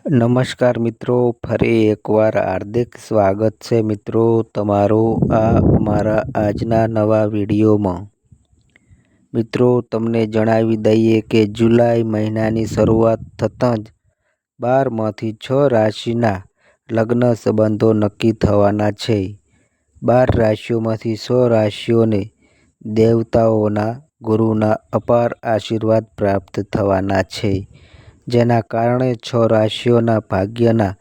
નમસ્કાર મિત્રો, ફરી એકવાર હાર્દિક સ્વાગત છે મિત્રો તમારું આ અમારા આજના નવા વિડીયોમાં. મિત્રો, તમને જણાવી દઈએ કે જુલાઈ મહિનાની શરૂઆત થતાં જ બારમાંથી છ રાશિના લગ્ન સંબંધો નક્કી થવાના છે. બાર રાશિઓમાંથી છ રાશિઓને દેવતાઓના ગુરુના અપાર આશીર્વાદ પ્રાપ્ત થવાના છે. જેના કારણે છ રાશિઓના ભાગ્યના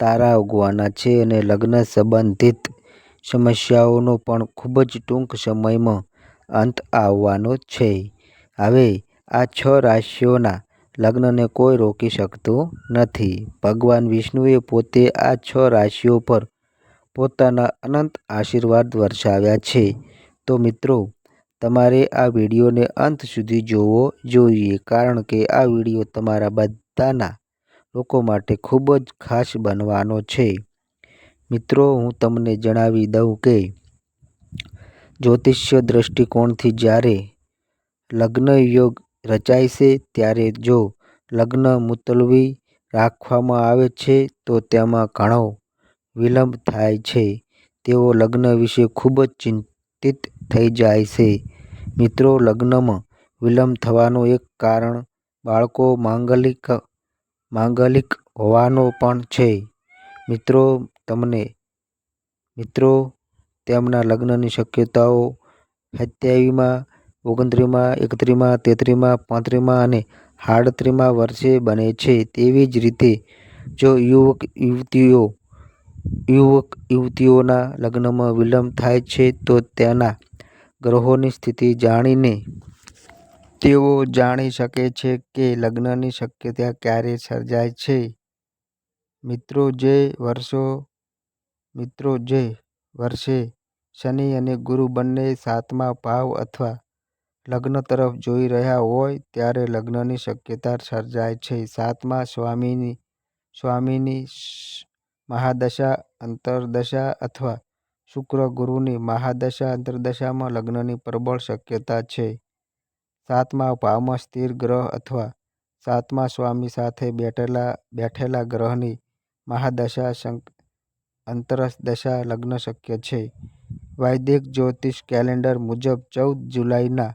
તારા ઉગવાના છે અને લગ્ન સંબંધિત સમસ્યાઓનો પણ ખૂબ જ ટૂંક સમયમાં અંત આવવાનો છે. હવે આ છ રાશિઓના લગ્નને કોઈ રોકી શકતું નથી. ભગવાન વિષ્ણુએ પોતે આ છ રાશિઓ પર પોતાના અનંત આશીર્વાદ વરસાવ્યા છે. તો મિત્રો તમારે આ વિડીયોને અંત સુધી જોવો જોઈએ કારણ કે આ વીડિયો તમારા બધાના લોકો માટે ખૂબ જ ખાસ બનવાનો છે. મિત્રો, હું તમને જણાવી દઉં કે જ્યોતિષ્ય દ્રષ્ટિકોણથી જ્યારે લગ્ન યોગ રચાય છે, ત્યારે જો લગ્ન મુલતવી રાખવામાં આવે છે, તો તેમાં ઘણો વિલંબ થાય છે. તેઓ લગ્ન વિશે ખૂબ જ ચિંતિત થઈ જાય છે. મિત્રો, લગ્નમાં વિલંબ થવાનું એક કારણ બાળકો માંગલિક માંગલિક હોવાનો પણ છે. મિત્રો, તમને, મિત્રો, તેમના લગ્નની શક્યતાઓ સત્યાવીમાં ઓગણત્રીમાં એકત્રીસમાં, તેત્રીસમાં, પાંત્રીસમાં અને હાડત્રીમાં વર્ષે બને છે. તેવી જ રીતે, જો યુવક, યુવતીઓ, યુવક, યુવતીઓના લગ્નમાં વિલંબ થાય છે, તો તેના ગ્રહોની સ્થિતિ જાણીને તેઓ જાણી શકે છે કે લગ્નની શક્યતા ક્યારે સર્જાય છે. મિત્રો, જે વર્ષો, મિત્રો, જે વર્ષે શનિ અને ગુરુ બંને સાતમા ભાવ અથવા લગ્ન તરફ જોઈ રહ્યા હોય ત્યારે લગ્નની શક્યતા સર્જાય છે. સાતમા સ્વામીની સ્વામીની મહાદશા, અંતરદશા અથવા શુક્ર ગુરુની મહાદશા અંતરદશામાં લગ્નની પ્રબળ શક્યતા છે. સાતમા ભાવમાં સ્થિર ગ્રહ અથવા સાતમા સ્વામી સાથે બેઠેલા બેઠેલા ગ્રહની મહાદશા અંતરદશા લગ્ન શક્ય છે. વૈદિક જ્યોતિષ કેલેન્ડર મુજબ ચૌદ જુલાઈના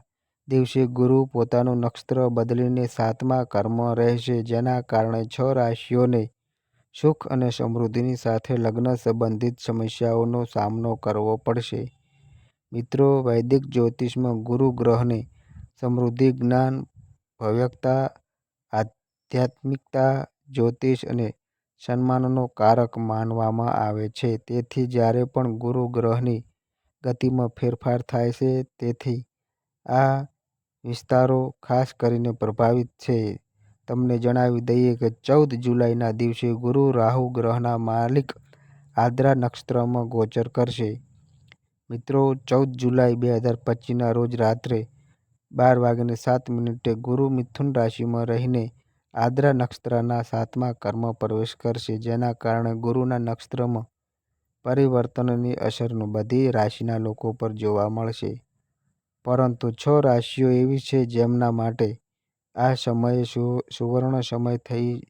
દિવસે ગુરુ પોતાનું નક્ષત્ર બદલીને સાતમા કર્મ રહેશે, જેના કારણે છ રાશિઓને સુખ અને સમૃદ્ધિની સાથે લગ્ન સંબંધિત સમસ્યાઓનો સામનો કરવો પડશે. મિત્રો, વૈદિક જ્યોતિષમાં ગુરુ ગ્રહને સમૃદ્ધિ, જ્ઞાન ભવ્યકતા આધ્યાત્મિકતા, જ્યોતિષ અને સન્માનનો કારક માનવામાં આવે છે. તેથી જ્યારે પણ ગુરુ ગ્રહની ગતિમાં ફેરફાર થાય છે, તેથી આ વિસ્તારો ખાસ કરીને પ્રભાવિત છે. તમને જણાવી દઈએ કે ચૌદ જુલાઈના દિવસે ગુરુ રાહુ ગ્રહના માલિક આદ્રા નક્ષત્રમાં ગોચર કરશે. મિત્રો, ચૌદ જુલાઈ બે હજાર પચીસના રોજ રાત્રે બાર વાગ્યાને સાત મિનિટે ગુરુ મિથુન રાશિમાં રહીને આદ્રા નક્ષત્રના સાતમા કર્મ પ્રવેશ કરશે, જેના કારણે ગુરુના નક્ષત્રમાં પરિવર્તનની અસરનું બધી રાશિના લોકો પર જોવા મળશે. પરંતુ છ રાશિઓ એવી છે જેમના માટે આ સમયે સુવર્ણ સમય થઈ,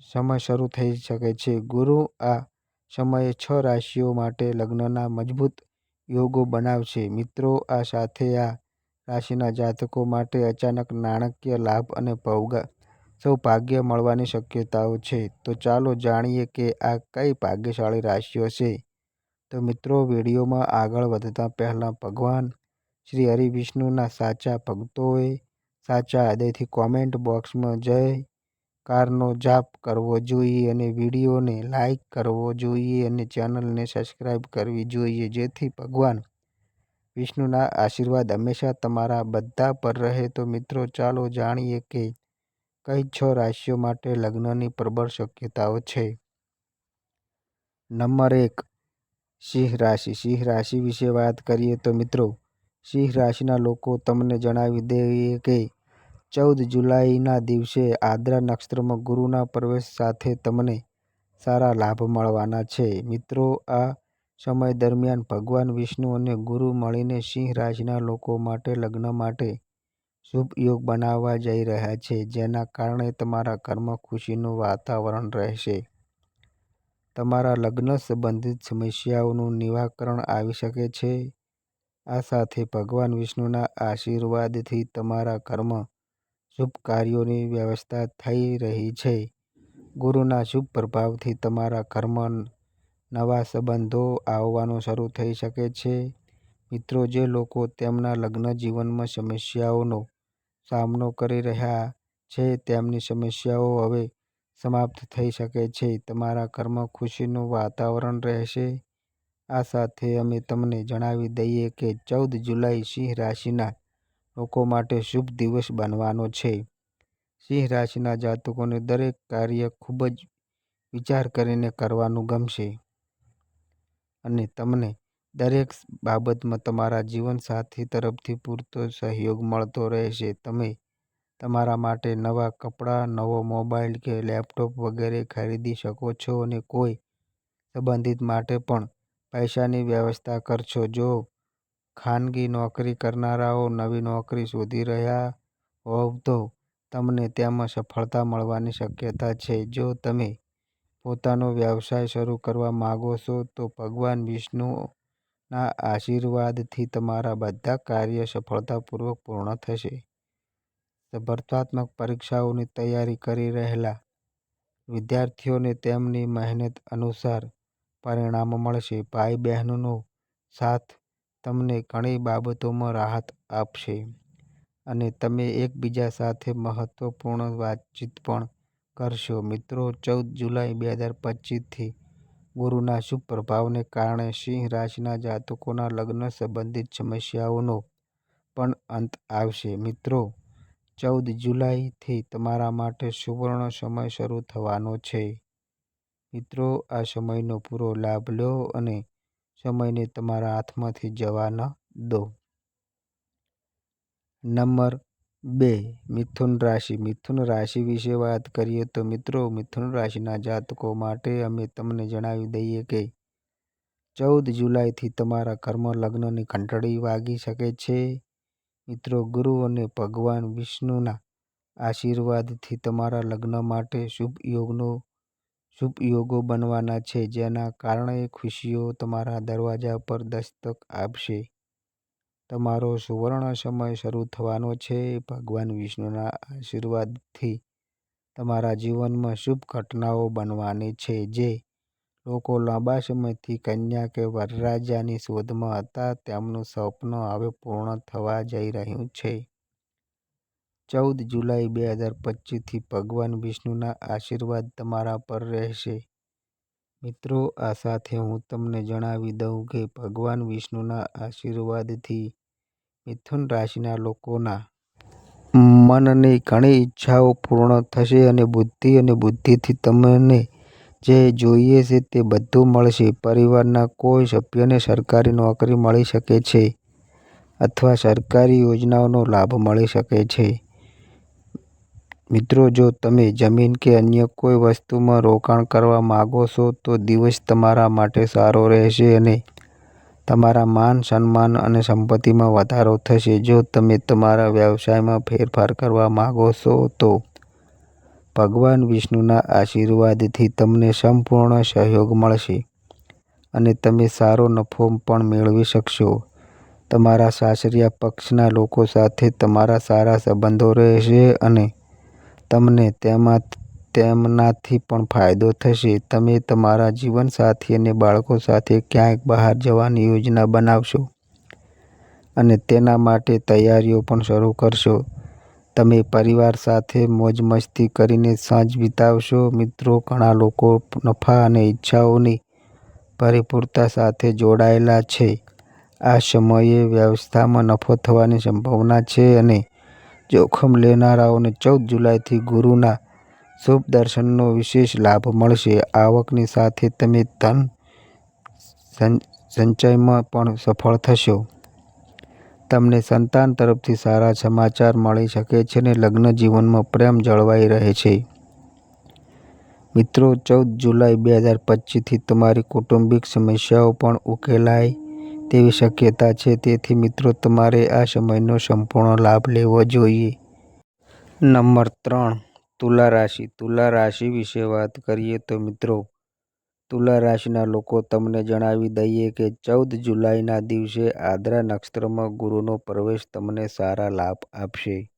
સમય શરૂ થઈ શકે છે. ગુરુ આ સમયે છ રાશિઓ માટે લગ્નના મજબૂત યોગો બનાવશે. મિત્રો, આ સાથે આ રાશિના જાતકો માટે અચાનક નાણાકીય લાભ અને સૌભાગ્ય મળવાની શક્યતાઓ છે. તો ચાલો જાણીએ કે આ કઈ ભાગ્યશાળી રાશિઓ છે. તો મિત્રો, વિડીયોમાં આગળ વધતા પહેલાં ભગવાન શ્રી હરિ વિષ્ણુના સાચા ભક્તોએ સાચા હૃદયથી કોમેન્ટ બોક્સમાં જય કારનો જાપ કરવો જોઈએ અને વિડીયોને લાઈક કરવો જોઈએ અને ચેનલને સબસ્ક્રાઈબ કરવી જોઈએ. જેથી ભગવાન વિષ્ણુના આશીર્વાદ હંમેશા તમારા બધા પર રહે. તો મિત્રો, ચાલો જાણીએ કે કઈ છ રાશિઓ માટે લગ્નની પ્રબળ શક્યતાઓ છે. નંબર એક, સિંહ રાશિ. સિંહ રાશિ વિશે વાત કરીએ તો મિત્રો, સિંહ રાશિના લોકો તમને જણાવી દઈએ કે ચૌદ જુલાઈના દિવસે આદ્રા નક્ષત્રમાં ગુરુના પ્રવેશ સાથે તમને સારા લાભ મળવાના છે મિત્રો, આ સમય દરમિયાન ભગવાન વિષ્ણુ અને ગુરુ મળીને સિંહ રાશિના લોકો માટે લગ્ન માટે શુભ યોગ બનાવવા જઈ રહ્યા છે, જેના કારણે તમારા ઘરમાં ખુશીનું વાતાવરણ રહેશે. તમારા લગ્ન સંબંધિત સમસ્યાઓનું નિરાકરણ આવી શકે છે. આ સાથે ભગવાન વિષ્ણુના આશીર્વાદથી તમારા ઘરમાં શુભ કાર્યોની વ્યવસ્થા થઈ રહી છે. ગુરુના શુભ પ્રભાવથી તમારા ઘરમાં નવા સંબંધો આવવાનું શરૂ થઈ શકે છે. મિત્રો, જે લોકો તેમના લગ્ન જીવનમાં સમસ્યાઓનો સામનો કરી રહ્યા છે, તેમની સમસ્યાઓ હવે સમાપ્ત થઈ શકે છે. તમારા ઘરમાં ખુશીનું વાતાવરણ રહેશે. આ સાથે અમે તમને જણાવી દઈએ કે ચૌદ જુલાઈ સિંહ રાશિના લોકો માટે શુભ દિવસ બનવાનો છે. સિંહ રાશિના જાતકોને દરેક કાર્ય ખૂબ જ વિચાર કરીને કરવાનું ગમશે અને તમને દરેક બાબતમાં તમારા જીવનસાથી તરફથી પૂરતો સહયોગ મળતો રહેશે. તમે તમારા માટે નવા કપડાં, નવો મોબાઈલ કે લેપટોપ વગેરે ખરીદી શકો છો અને કોઈ સંબંધિત માટે પણ પૈસાની વ્યવસ્થા કરશો. જો ખાનગી નોકરી કરનારાઓ નવી નોકરી શોધી રહ્યા હોવ તો તમને તેમાં સફળતા મળવાની શક્યતા છે. જો તમે પોતાનો વ્યવસાય શરૂ કરવા માગો છો, તો ભગવાન વિષ્ણુના આશીર્વાદથી તમારા બધા કાર્ય સફળતાપૂર્વક પૂર્ણ થશે. સ્પર્ધાત્મક પરીક્ષાઓની તૈયારી કરી રહેલા વિદ્યાર્થીઓને તેમની મહેનત અનુસાર પરિણામ મળશે. ભાઈ-બહેનનો સાથ તમને ઘણી બાબતોમાં રાહત આપશે અને તમે એકબીજા સાથે મહત્વપૂર્ણ વાતચીત પણ કરશો. મિત્રો, ચૌદ જુલાઈ બે હજાર પચીસથી ગુરુના શુભ પ્રભાવને કારણે સિંહ રાશિના જાતકોના લગ્ન સંબંધિત સમસ્યાઓનો પણ અંત આવશે. મિત્રો, ચૌદ જુલાઈથી તમારા માટે સુવર્ણ સમય શરૂ થવાનો છે. મિત્રો, આ સમયનો પૂરો લાભ લો અને સમયને તમારા હાથમાંથી જવા ન દો. નંબર બે, મિથુન રાશિ મિથુન રાશિ વિશે વાત કરીએ તો મિત્રો, મિથુન રાશિના જાતકો માટે અમે તમને જણાવી દઈએ કે ચૌદ જુલાઈથી તમારા કર્મ લગ્નની ઘંટડી વાગી શકે છે. મિત્રો, ગુરુ અને ભગવાન વિષ્ણુના આશીર્વાદથી તમારા લગ્ન માટે શુભ યોગનો શુભ યોગો બનવાના છે, જેના કારણે ખુશીઓ તમારા દરવાજા પર દસ્તક આપશે. તમારો સુવર્ણ સમય શરૂ થવાનો છે. ભગવાન વિષ્ણુના આશીર્વાદથી તમારા જીવનમાં શુભ ઘટનાઓ બનવાની છે. જે લોકો લાંબા સમયથી કન્યા કે વરરાજાની શોધમાં હતા તેમનું સ્વપ્ન હવે પૂર્ણ થવા જઈ રહ્યું છે. ચૌદ જુલાઈ બે હજાર પચીસથી ભગવાન વિષ્ણુના આશીર્વાદ તમારા પર રહેશે. મિત્રો, આ સાથે હું તમને જણાવી દઉં કે ભગવાન વિષ્ણુના આશીર્વાદથી મિથુન રાશિના લોકોના મનની ઘણી ઈચ્છાઓ પૂર્ણ થશે અને બુદ્ધિ અને બુદ્ધિથી તમને જે જોઈએ છે તે બધું મળશે. પરિવારના કોઈ સભ્યને સરકારી નોકરી મળી શકે છે અથવા સરકારી યોજનાઓનો લાભ મળી શકે છે. મિત્રો, જો તમે જમીન કે અન્ય કોઈ વસ્તુમાં રોકાણ કરવા માગો છો, તો દિવસ તમારા માટે સારો રહેશે અને તમારા માન-સન્માન અને સંપત્તિમાં વધારો થશે. જો તમે તમારા વ્યવસાયમાં ફેરફાર કરવા માગો છો, તો ભગવાન વિષ્ણુના આશીર્વાદથી તમને સંપૂર્ણ સહયોગ મળશે અને તમે સારો નફો પણ મેળવી શકશો. તમારા સાસરિયા પક્ષના લોકો સાથે તમારા સારા સંબંધો રહેશે અને તમને તેમાં, તેમનાથી પણ ફાયદો થશે. તમે તમારા જીવનસાથી અને બાળકો સાથે ક્યાંક બહાર જવાની યોજના બનાવશો અને તેના માટે તૈયારીઓ પણ શરૂ કરશો. તમે પરિવાર સાથે મોજ-મસ્તી કરીને સાંજ વિતાવશો. મિત્રો, ઘણા લોકો નફા અને ઈચ્છાઓની પરિપૂર્ણતા સાથે જોડાયેલા છે. આ સમયે વ્યવસાયમાં નફો થવાની સંભાવના છે અને જોખમ લેનારાઓને ચૌદ જુલાઈથી ગુરુના શુભ દર્શનનો વિશેષ લાભ મળશે. આવકની સાથે તમે ધન સંચયમાં પણ સફળ થશો. તમને સંતાન તરફથી સારા સમાચાર મળી શકે છે અને લગ્નજીવનમાં પ્રેમ જળવાઈ રહે છે. મિત્રો, ચૌદ જુલાઈ બે હજાર પચીસથી તમારી કૌટુંબિક સમસ્યાઓ પણ ઉકેલાઈ તેવી શક્યતા છે. તેથી મિત્રો, તમારે આ સમયનો સંપૂર્ણ લાભ લેવો જોઈએ. નંબર ત્રણ, તુલા રાશિ તુલા રાશિ વિશે વાત કરીએ તો મિત્રો, તુલા રાશિના લોકો તમને જણાવી દઈએ કે ચૌદ જુલાઈના દિવસે આદ્રા નક્ષત્રમાં ગુરુનો પ્રવેશ તમને સારા લાભ આપશે.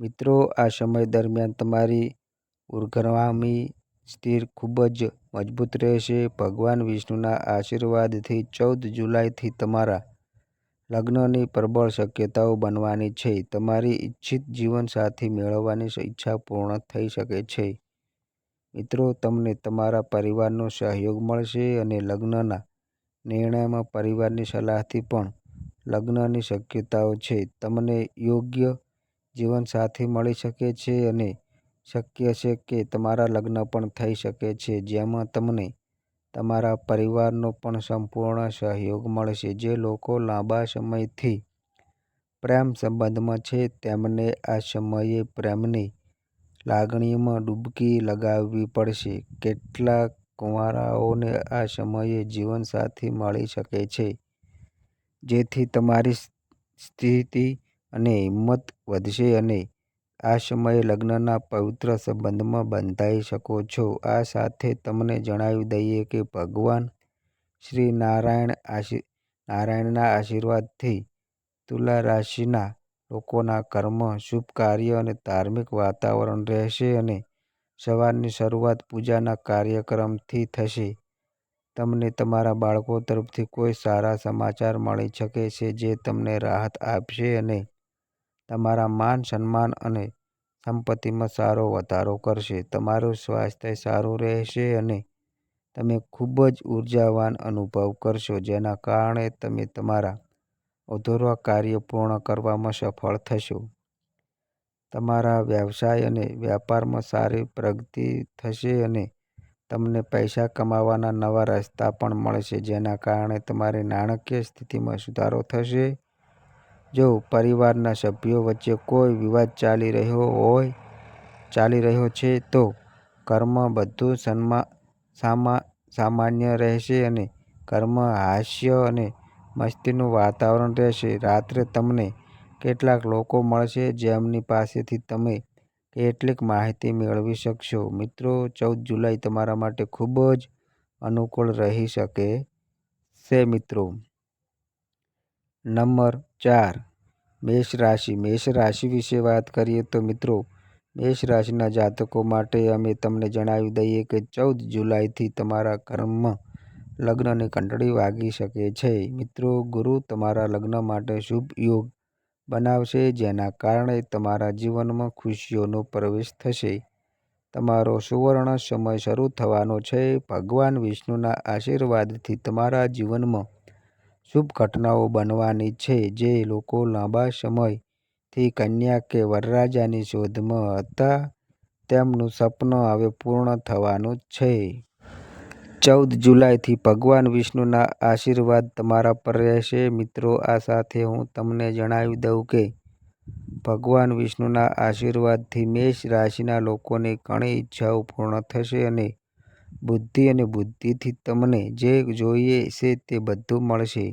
મિત્રો, આ સમય દરમિયાન તમારી ઉર્ધ્વગામી સ્થિતિ ખૂબ જ મજબૂત રહેશે. ભગવાન વિષ્ણુના આશીર્વાદથી ચૌદ જુલાઈથી તમારા લગ્નની પ્રબળ શક્યતાઓ બનવાની છે. તમારી ઇચ્છિત જીવનસાથી મેળવવાની ઈચ્છા પૂર્ણ થઈ શકે છે. મિત્રો, તમને તમારા પરિવારનો સહયોગ મળશે અને લગ્નના નિર્ણયમાં પરિવારની સલાહથી પણ લગ્નની શક્યતાઓ છે. તમને યોગ્ય જીવનસાથી મળી શકે છે અને શક્ય છે કે તમારા લગ્ન પણ થઈ શકે છે, જેમાં તમને તમારા પરિવારનો પણ સંપૂર્ણ સહયોગ મળશે. જે લોકો લાંબા સમયથી પ્રેમ સંબંધમાં છે, તેમને આ સમયે પ્રેમની લાગણીમાં ડૂબકી લગાવવી પડશે. કેટલાક કુંવારાઓને આ સમયે જીવનસાથી મળી શકે છે, જેથી તમારી સ્થિતિ અને હિંમત વધશે અને આ સમયે લગ્નના પવિત્ર સંબંધમાં બંધાઈ શકો છો. આ સાથે તમને જણાવી દઈએ કે ભગવાન શ્રી નારાયણ આશી, નારાયણના આશીર્વાદથી તુલા રાશિના લોકોના કર્મ, શુભ કાર્ય અને ધાર્મિક વાતાવરણ રહેશે અને સવારની શરૂઆત પૂજાના કાર્યક્રમથી થશે. તમને તમારા બાળકો તરફથી કોઈ સારા સમાચાર મળી શકે છે જે તમને રાહત આપશે અને તમારા માન, સન્માન અને સંપત્તિમાં સારો વધારો કરશે. તમારું સ્વાસ્થ્ય સારું રહેશે અને તમે ખૂબ જ ઉર્જાવાન અનુભવ કરશો, જેના કારણે તમે તમારા અધૂરા કાર્ય પૂર્ણ કરવામાં સફળ થશો. તમારા વ્યવસાય અને વ્યાપારમાં સારી પ્રગતિ થશે અને તમને પૈસા કમાવાના નવા રસ્તા પણ મળશે, જેના કારણે તમારી નાણાકીય સ્થિતિમાં સુધારો થશે. જો પરિવારના સભ્યો વચ્ચે કોઈ વિવાદ ચાલી રહ્યો હોય, ચાલી રહ્યો છે, તો કર્મ બધું સન્મા, સામા, સામાન્ય રહેશે અને કર્મ હાસ્ય અને મસ્તીનું વાતાવરણ રહેશે. રાત્રે તમને કેટલાક લોકો મળશે જેમની પાસેથી તમે કેટલીક માહિતી મેળવી શકશો. મિત્રો, ચૌદ જુલાઈ તમારા માટે ખૂબ જ અનુકૂળ રહી શકે છે. મિત્રો નંબર ચાર મેષ રાશિ મેષ રાશિ વિશે વાત કરીએ તો મિત્રો, મેષ રાશિના જાતકો માટે અમે તમને જણાવી દઈએ કે ચૌદ જુલાઈથી તમારા ઘરમાં લગ્નની કંટળી વાગી શકે છે. મિત્રો, ગુરુ તમારા લગ્ન માટે શુભ યોગ બનાવશે, જેના કારણે તમારા જીવનમાં ખુશીઓનો પ્રવેશ થશે. તમારો સુવર્ણ સમય શરૂ થવાનો છે. ભગવાન વિષ્ણુના આશીર્વાદથી તમારા જીવનમાં શુભ ઘટનાઓ બનવાની છે. જે લોકો લાંબા સમયથી કન્યા કે વરરાજાની શોધમાં હતા તેમનું સપનું હવે પૂર્ણ થવાનું છે. ચૌદ જુલાઈથી ભગવાન વિષ્ણુના આશીર્વાદ તમારા પર રહેશે. મિત્રો, આ સાથે હું તમને જણાવી દઉં કે ભગવાન વિષ્ણુના આશીર્વાદથી મેષ રાશિના લોકોની ઘણી ઈચ્છાઓ પૂર્ણ થશે અને બુદ્ધિ અને બુદ્ધિથી તમને જે જોઈએ છે તે બધું મળશે.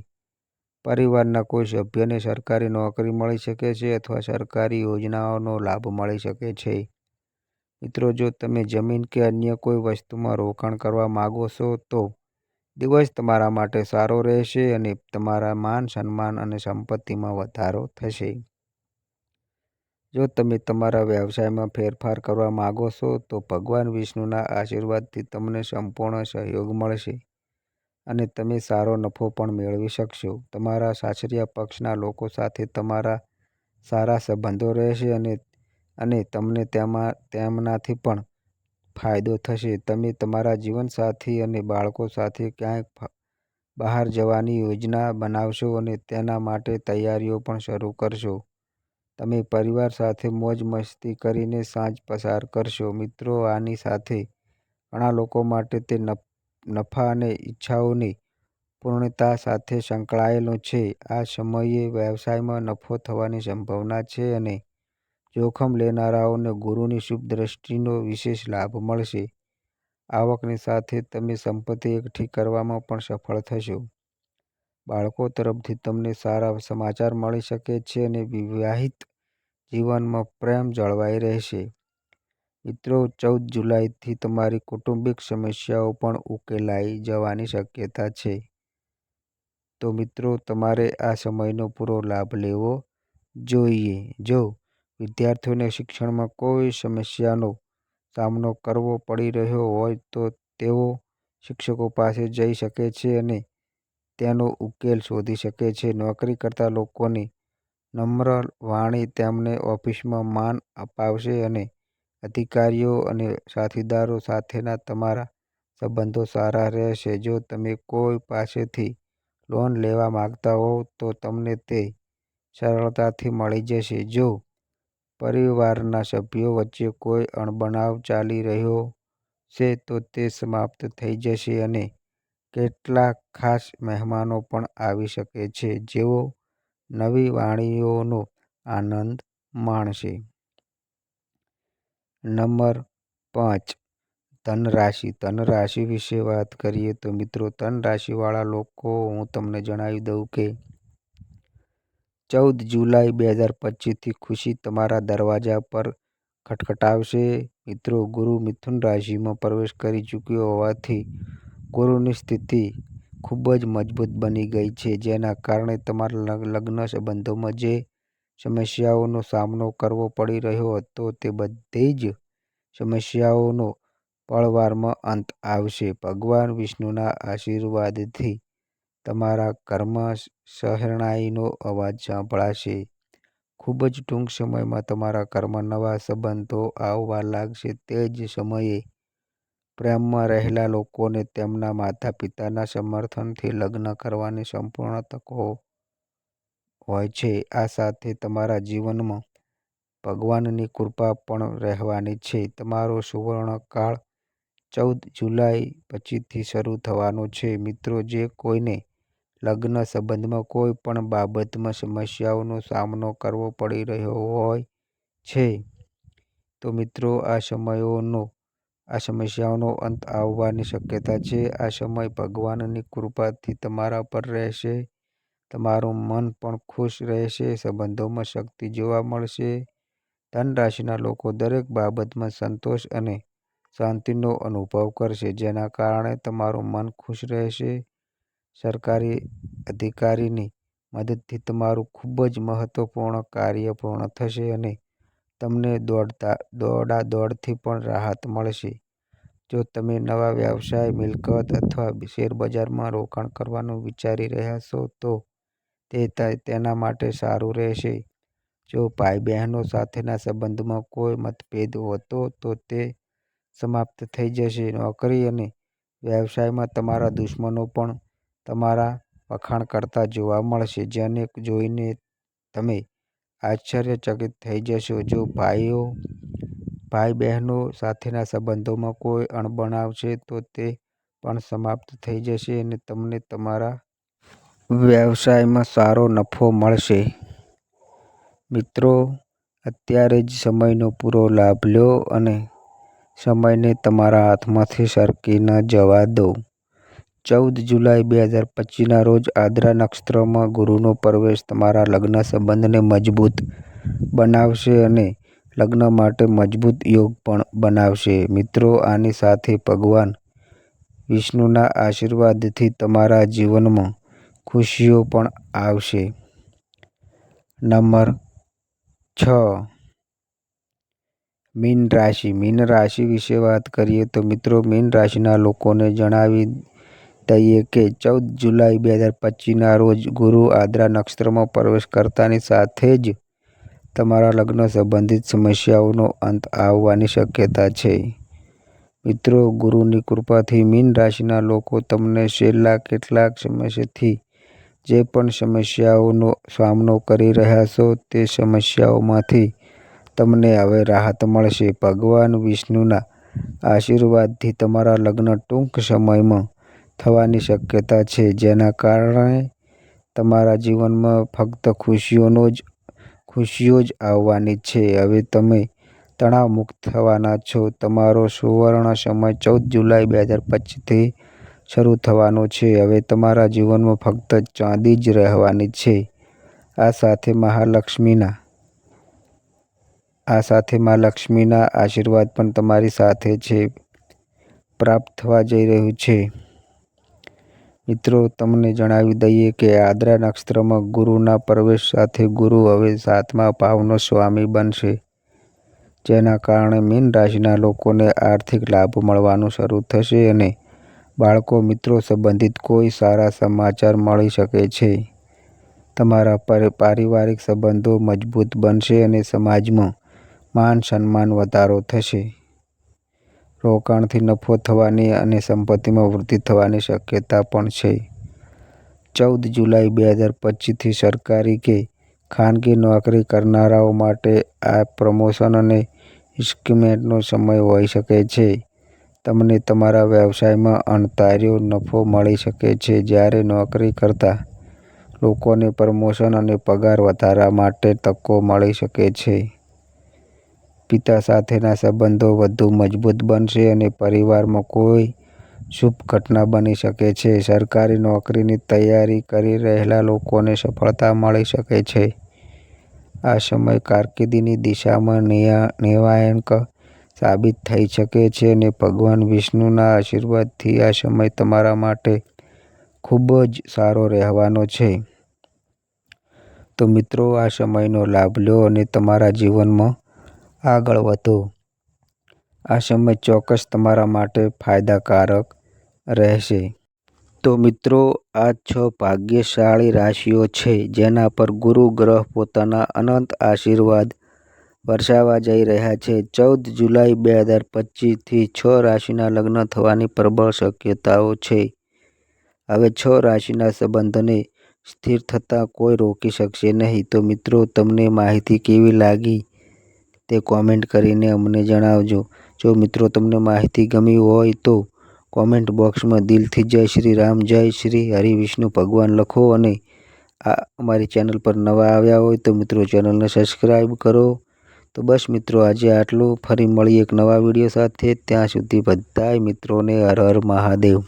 પરિવારના કોઈ સભ્યને સરકારી નોકરી મળી શકે છે અથવા સરકારી યોજનાઓનો લાભ મળી શકે છે. મિત્રો, જો તમે જમીન કે અન્ય કોઈ વસ્તુમાં રોકાણ કરવા માંગો છો, તો દિવસ તમારા માટે સારો રહેશે અને તમારા માન, સન્માન અને સંપત્તિમાં વધારો થશે. જો તમે તમારા વ્યવસાયમાં ફેરફાર કરવા માંગો છો, તો ભગવાન વિષ્ણુના આશીર્વાદથી તમને સંપૂર્ણ સહયોગ મળશે અને તમે સારો નફો પણ મેળવી શકશો. તમારા સાસરિયા પક્ષના લોકો સાથે તમારા સારા સંબંધો રહેશે અને અને તમને તેમાં, તેમનાથી પણ ફાયદો થશે. તમે તમારા જીવનસાથી અને બાળકો સાથે ક્યાંય બહાર જવાની યોજના બનાવશો અને તેના માટે તૈયારીઓ પણ શરૂ કરશો. તમે પરિવાર સાથે મોજ મસ્તી કરીને સાંજ પસાર કરશો. મિત્રો, આની સાથે ઘણા લોકો માટે તે નફા અને ઈચ્છાઓની પૂર્ણતા સાથે સંકળાયેલું છે. આ સમયે વ્યવસાયમાં નફો થવાની સંભાવના છે અને જોખમ લેનારાઓને ગુરુની શુભ દ્રષ્ટિનો વિશેષ લાભ મળશે. આવકની સાથે તમે સંપત્તિ એકઠી કરવામાં પણ સફળ થશો. બાળકો તરફથી તમને સારા સમાચાર મળી શકે છે અને વિવાહિત જીવનમાં પ્રેમ જળવાઈ રહેશે. મિત્રો, ચૌદ જુલાઈથી તમારી કૌટુંબિક સમસ્યાઓ પણ ઉકેલાઈ જવાની શક્યતા છે. તો મિત્રો, તમારે આ સમયનો પૂરો લાભ લેવો જોઈએ. જો વિદ્યાર્થીઓને શિક્ષણમાં કોઈ સમસ્યાનો સામનો કરવો પડી રહ્યો હોય તો તેઓ શિક્ષકો પાસે જઈ શકે છે અને તેનો ઉકેલ શોધી શકે છે. નોકરી કરતા લોકોની નમ્ર વાણી તેમને ઓફિસમાં માન અપાવશે અને અધિકારીઓ અને સાથીદારો સાથેના તમારા સંબંધો સારા રહેશે. જો તમે કોઈ પાસેથી લોન લેવા માંગતા હોવ, તો તમને તે સરળતાથી મળી જશે. જો પરિવારના સભ્યો વચ્ચે કોઈ અણબનાવ ચાલી રહ્યો છે, તો તે સમાપ્ત થઈ જશે અને કેટલાક ખાસ મહેમાનો પણ આવી શકે છે, જેઓ નવી વાણીઓનો આનંદ માણશે. નંબર પાંચ ધન રાશિ ધન રાશિ વિશે વાત કરીએ તો મિત્રો ધન રાશિવાળા લોકો, હું તમને જણાવી દઉં કે ચૌદ જુલાઈ બે હજાર પચીસથી ખુશી તમારા દરવાજા પર ખટખટાવશે. મિત્રો, ગુરુ મિથુન રાશિમાં પ્રવેશ કરી ચૂક્યો હોવાથી ગુરુની સ્થિતિ ખૂબ જ મજબૂત બની ગઈ છે, જેના કારણે તમારા લગ્ન સંબંધોમાં જે સમસ્યાઓનો સામનો કરવો પડી રહ્યો હતો તે બધી જ સમસ્યાઓનો પળવારમાં અંત આવશે. ભગવાન વિષ્ણુના આશીર્વાદથી તમારા ઘરમાં શહેણાઈનો અવાજ સાંભળાશે ખૂબ જ ટૂંક સમયમાં તમારા ઘરમાં નવા સંબંધો આવવા લાગશે. તે જ સમયે પ્રેમમાં રહેલા લોકોને તેમના માતા-પિતાના સમર્થનથી લગ્ન કરવાની સંપૂર્ણ તકો હોય છે. આ સાથે તમારા જીવનમાં ભગવાનની કૃપા પણ રહેવાની છે. તમારો સુવર્ણકાળ ચૌદ જુલાઈ પછીથી શરૂ થવાનો છે. મિત્રો, જે કોઈને લગ્ન સંબંધમાં કોઈ પણ બાબતમાં સમસ્યાઓનો સામનો કરવો પડી રહ્યો હોય છે, તો મિત્રો, આ સમયોનો આ સમસ્યાઓનો અંત આવવાની શક્યતા છે. આ સમય ભગવાનની કૃપાથી તમારા પર રહેશે. તમારું મન પણ ખુશ રહેશે. સંબંધોમાં શક્તિ જોવા મળશે. ધન રાશિના લોકો દરેક બાબતમાં સંતોષ અને શાંતિનો અનુભવ કરશે, જેના કારણે તમારું મન ખુશ રહેશે. સરકારી અધિકારીની મદદથી તમારું ખૂબ જ મહત્વપૂર્ણ કાર્ય પૂર્ણ થશે અને તમને દોડતા દોડા દોડથી પણ રાહત મળશે. જો તમે નવા વ્યવસાય, મિલકત અથવા શેરબજારમાં રોકાણ કરવાનું વિચારી રહ્યા છો તો તે તેના માટે સારું રહેશે. જો ભાઈ-બહેનો સાથેના સંબંધમાં કોઈ મતભેદ હોતો તો તે સમાપ્ત થઈ જશે. નોકરી અને વ્યવસાયમાં તમારા દુશ્મનો પણ તમારા વખાણ કરતા જોવા મળશે જેને જોઈને તમે આશ્ચર્યચકિત થઈ જશો. જો ભાઈઓ, ભાઈ-બહેનો સાથેના સંબંધોમાં કોઈ અણબનાવ આવશે તો તે પણ સમાપ્ત થઈ જશે અને તમને તમારા વ્યવસાયમાં સારો નફો મળશે. મિત્રો, અત્યારે જ સમયનો પૂરો લાભ લો અને સમયને તમારા હાથમાંથી સરકી ન જવા દો. ચૌદ જુલાઈ બે હજાર પચીસના રોજ આદ્રા નક્ષત્રમાં ગુરુનો પ્રવેશ તમારા લગ્ન સંબંધને મજબૂત બનાવશે અને લગ્ન માટે મજબૂત યોગ પણ બનાવશે. મિત્રો, આની સાથે ભગવાન વિષ્ણુના આશીર્વાદથી તમારા જીવનમાં ખુશીઓ પણ આવશે. નંબર છ મીન રાશિ મીન રાશિ વિશે વાત કરીએ તો મિત્રો, મીન રાશિના લોકોને જણાવી દઈએ કે ચૌદ જુલાઈ બે હજાર પચીસના રોજ ગુરુ આદ્રા નક્ષત્રમાં પ્રવેશ કરતાની સાથે જ તમારા લગ્ન સંબંધિત સમસ્યાઓનો અંત આવવાની શક્યતા છે. મિત્રો, ગુરુની કૃપાથી મીન રાશિના લોકો તમને છેલ્લા કેટલાક સમયથી જે પણ સમસ્યાઓનો સામનો કરી રહ્યા છો તે સમસ્યાઓમાંથી તમને હવે રાહત મળશે. ભગવાન વિષ્ણુના આશીર્વાદથી તમારા લગ્ન ટૂંક સમયમાં થવાની શક્યતા છે, જેના કારણે તમારા જીવનમાં ફક્ત ખુશીઓનો જ, ખુશીઓ જ આવવાની છે. હવે તમે તણાવમુક્ત થવાના છો. તમારો સુવર્ણ સમય ચૌદ જુલાઈ બે હજાર પચીસથી શરૂ થવાનો છે હવે તમારા જીવનમાં ફક્ત ચાંદી જ રહેવાની છે આ સાથે મહાલક્ષ્મીના, આ સાથે મા લક્ષ્મીના આશીર્વાદ પણ તમારી સાથે છે પ્રાપ્ત થવા જઈ રહ્યું છે મિત્રો, તમને જણાવી દઈએ કે આદ્રા નક્ષત્રમાં ગુરુના પ્રવેશ સાથે ગુરુ હવે સાતમા ભાવનો સ્વામી બનશે, જેના કારણે મીન રાશિના લોકોને આર્થિક લાભ મળવાનું શરૂ થશે અને બાળકો મિત્રો સંબંધિત કોઈ સારા સમાચાર મળી શકે છે. તમારા પારિવારિક સંબંધો મજબૂત બનશે અને સમાજમાં માન સન્માન વધારો થશે. રોકાણથી નફો થવાની અને સંપત્તિમાં વૃદ્ધિ થવાની શક્યતા પણ છે. ચૌદ જુલાઈ બે હજાર પચીસથી સરકારી કે ખાનગી નોકરી કરનારાઓ માટે આ પ્રમોશન અને ઇન્ક્રીમેન્ટનો સમય હોઈ શકે છે. તમને તમારા વ્યવસાયમાં અણધાર્યો નફો મળી શકે છે જ્યારે નોકરી કરતા લોકોને પ્રમોશન અને પગાર વધારા માટે તકો મળી શકે છે. પિતા સાથેના સંબંધો વધુ મજબૂત બનશે અને પરિવારમાં કોઈ શુભ ઘટના બની શકે છે. સરકારી નોકરીની તૈયારી કરી રહેલા લોકોને સફળતા મળી શકે છે. આ સમય કારકિર્દીની દિશામાં નિર્ણાયક સાબિત થઈ શકે છે અને ભગવાન વિષ્ણુના આશીર્વાદથી આ સમય તમારા માટે ખૂબ જ સારો રહેવાનો છે. તો મિત્રો, આ સમયનો લાભ લો અને તમારા જીવનમાં આગળ વધો. આ સમય ચોક્કસ તમારા માટે ફાયદાકારક રહેશે. તો મિત્રો, આ છ ભાગ્યશાળી રાશિઓ છે, જેના પર ગુરુ ગ્રહ પોતાના અનંત આશીર્વાદ વરસાવા જઈ રહ્યા છે. ચૌદ જુલાઈ બે હજાર પચીસથી છ રાશિના લગ્ન થવાની પ્રબળ શક્યતાઓ છે. હવે છ રાશિના સંબંધને સ્થિર થતાં કોઈ રોકી શકશે નહીં. તો મિત્રો, તમને માહિતી કેવી લાગી? તે કોમેન્ટ કરીને અમને જણાવજો. જો મિત્રો તમને માહિતી ગમી હોય તો કોમેન્ટ બોક્સમાં દિલથી જય શ્રી રામ, જય શ્રી હરિવિષ્ણુ ભગવાન લખો અને આ અમારી ચેનલ પર નવા આવ્યા હોય તો મિત્રો ચેનલને સબસ્ક્રાઈબ કરો. તો બસ મિત્રો આજે આટલું. ફરી મળીએ એક નવા વીડિયો સાથે. ત્યાં સુધી બધાય મિત્રોને હર હર મહાદેવ.